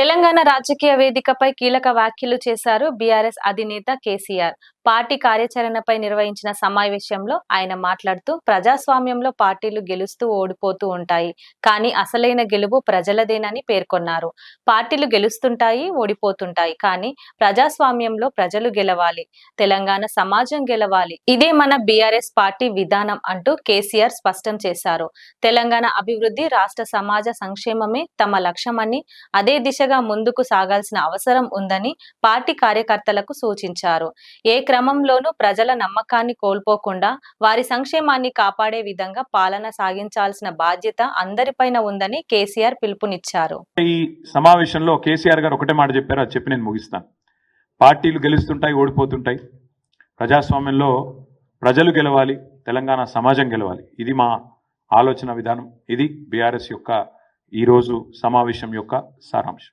తెలంగాణ రాజకీయ వేదికపై కీలక వ్యాఖ్యలు చేశారు బీఆర్ఎస్ అధినేత కేసీఆర్. పార్టీ కార్యాచరణపై నిర్వహించిన సమావేశంలో ఆయన మాట్లాడుతూ ప్రజాస్వామ్యంలో పార్టీలు గెలుస్తూ ఓడిపోతూ ఉంటాయి కానీ అసలైన గెలుపు ప్రజలదేనని పేర్కొన్నారు. పార్టీలు గెలుస్తుంటాయి ఓడిపోతుంటాయి కానీ ప్రజాస్వామ్యంలో ప్రజలు గెలవాలి తెలంగాణ సమాజం గెలవాలి. ఇదే మన బీఆర్ఎస్ పార్టీ విధానం అంటూ కేసీఆర్ స్పష్టం చేశారు. తెలంగాణ అభివృద్ధి రాష్ట్ర సమాజ సంక్షేమమే తమ లక్ష్యమని అదే దిశగా ముందుకు సాగాల్సిన అవసరం ఉందని పార్టీ కార్యకర్తలకు సూచించారు. ఏ క్రమంలోనూ ప్రజల నమ్మకాన్ని కోల్పోకుండా వారి సంక్షేమాన్ని కాపాడే విధంగా పాలన సాగించాల్సిన బాధ్యత అందరిపైన ఉందని కేసీఆర్ పిలుపునిచ్చారు. ఈ సమావేశంలో కేసీఆర్ గారు ఒకటే మాట చెప్పారు అది చెప్పి నేను ముగిస్తాను. పార్టీలు గెలుస్తుంటాయి ఓడిపోతుంటాయి. ప్రజాస్వామ్యంలో ప్రజలు గెలవాలి తెలంగాణ సమాజం గెలవాలి. ఇది మా ఆలోచన విధానం. ఇది బీఆర్ఎస్ యొక్క ఈరోజు సమావేశం యొక్క సారాంశం.